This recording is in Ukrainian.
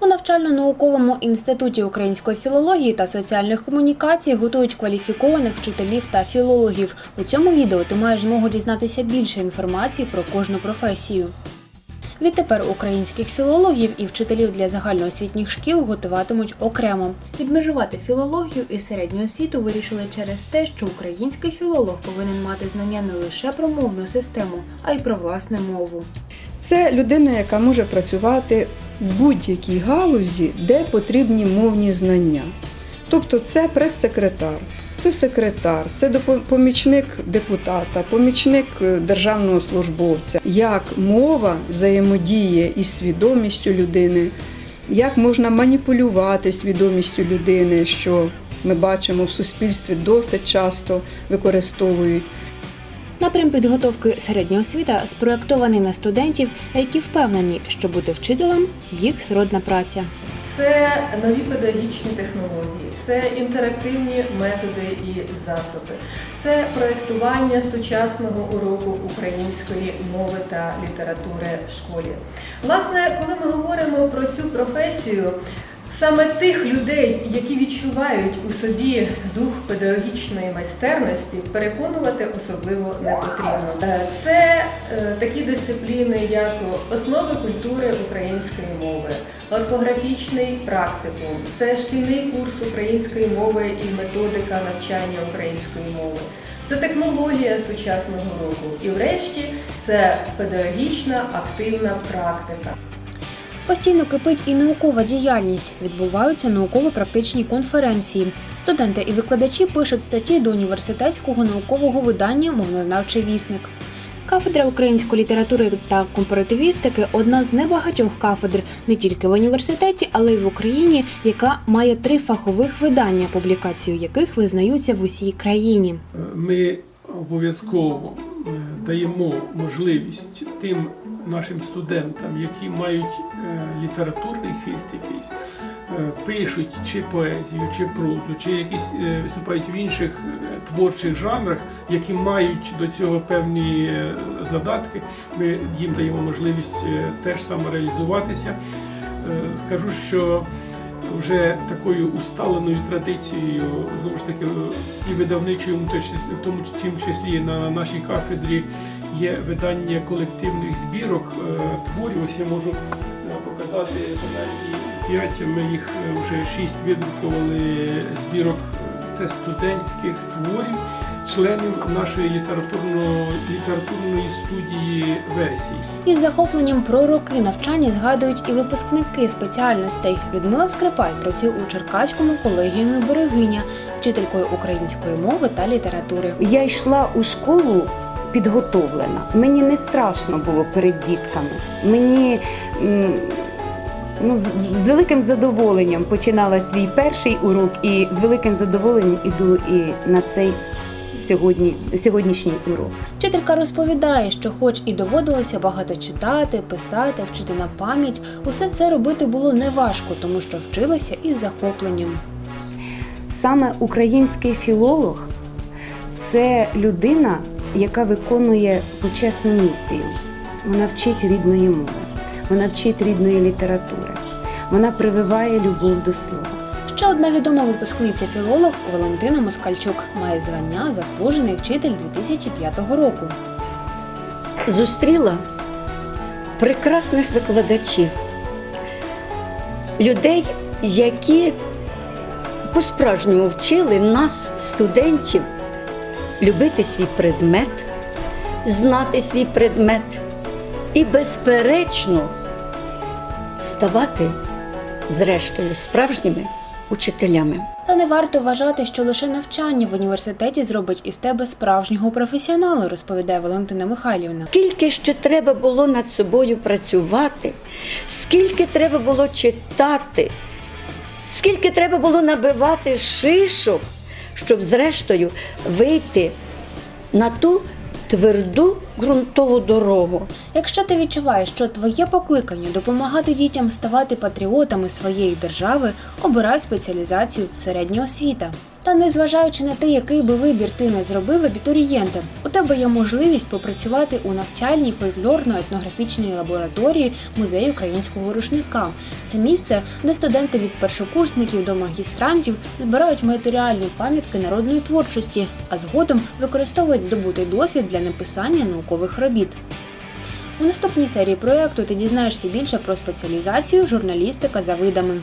У навчально-науковому інституті української філології та соціальних комунікацій готують кваліфікованих вчителів та філологів. У цьому відео ти маєш змогу дізнатися більше інформації про кожну професію. Відтепер українських філологів і вчителів для загальноосвітніх шкіл готуватимуть окремо. Відмежувати філологію і середню освіту вирішили через те, що український філолог повинен мати знання не лише про мовну систему, а й про власну мову. Це людина, яка може працювати в будь-якій галузі, де потрібні мовні знання. Тобто це прес-секретар, це секретар, це помічник депутата, помічник е, державного службовця. Як мова взаємодіє із свідомістю людини, як можна маніпулювати свідомістю людини, що ми бачимо в суспільстві досить часто використовують. Напрям підготовки середньої освіта спроектований на студентів, які впевнені, що бути вчителем їх сродна праця. Це нові педагогічні технології, це інтерактивні методи і засоби, це проєктування сучасного уроку української мови та літератури в школі. Власне, коли ми говоримо про цю професію, саме тих людей, які відчувають у собі дух педагогічної майстерності, переконувати особливо не потрібно. Е, Це е, такі дисципліни, як основи культури української мови, орфографічний практикум, це шкільний курс української мови і методика навчання української мови. Це технологія сучасного року. І врешті це педагогічна активна практика. Постійно кипить і наукова діяльність. Відбуваються науково-практичні конференції. Студенти і викладачі пишуть статті до університетського наукового видання Мовнознавчий вісник. Кафедра української літератури та компаративістики одна з небагатьох кафедр не тільки в університеті, але й в Україні, яка має три фахових видання, публікацію яких визнаються в усій країні. Ми обов'язково даємо можливість тим нашим студентам, які мають е, літературний хист якийсь, е, пишуть чи поезію, чи прозу, чи якісь е, виступають в інших творчих жанрах, які мають до цього певні задатки. Ми їм даємо можливість теж самореалізуватися. Скажу, що вже такою усталеною традицією, знову ж таки, і видавничою, в тому чим числі на нашій кафедрі є видання колективних збірок е, творів. Ось я можу е, показати принаймні п'ять. Ми їх е, вже шість видрукували збірок. Це студентських творів, членів нашої літературно- літературної студії версій. Із захопленням про роки навчання згадують і випускники спеціальностей. Людмила Скрипай працює у Черкаському колегіумі Берегиня, вчителькою української мови та літератури. Я йшла у школу підготовлена. Мені не страшно було перед дітками. Мені ну, з, великим задоволенням починала свій перший урок, і з великим задоволенням іду і на цей сьогодні, сьогоднішній урок. Вчителька розповідає, що, хоч і доводилося багато читати, писати, вчити на пам'ять, усе це робити було неважко, тому що вчилася із захопленням. Саме український філолог це людина, яка виконує почесну місію. Вона вчить рідної мови, вона вчить рідної літератури, вона прививає любов до слова. Ще одна відома випускниця філолог Валентина Москальчук має звання заслужений вчитель 2005 року. зустріла прекрасних викладачів, людей, які по-справжньому вчили нас, студентів, любити свій предмет, знати свій предмет і, безперечно, ставати, зрештою, справжніми учителями. Та не варто вважати, що лише навчання в університеті зробить із тебе справжнього професіонала, розповідає Валентина Михайлівна. Скільки ще треба було над собою працювати, скільки треба було читати, скільки треба було набивати шишок, щоб зрештою вийти на ту тверду ґрунтову дорогу. Якщо ти відчуваєш, що твоє покликання допомагати дітям ставати патріотами своєї держави, обирай спеціалізацію середня освіта. Та незважаючи на те, який би вибір ти не зробив абітурієнте, у тебе є можливість попрацювати у навчальній фольклорно-етнографічній лабораторії музею українського рушника. Це місце, де студенти від першокурсників до магістрантів збирають матеріальні пам'ятки народної творчості, а згодом використовують здобутий досвід для написання наукових робіт. У наступній серії проекту ти дізнаєшся більше про спеціалізацію журналістика за видами.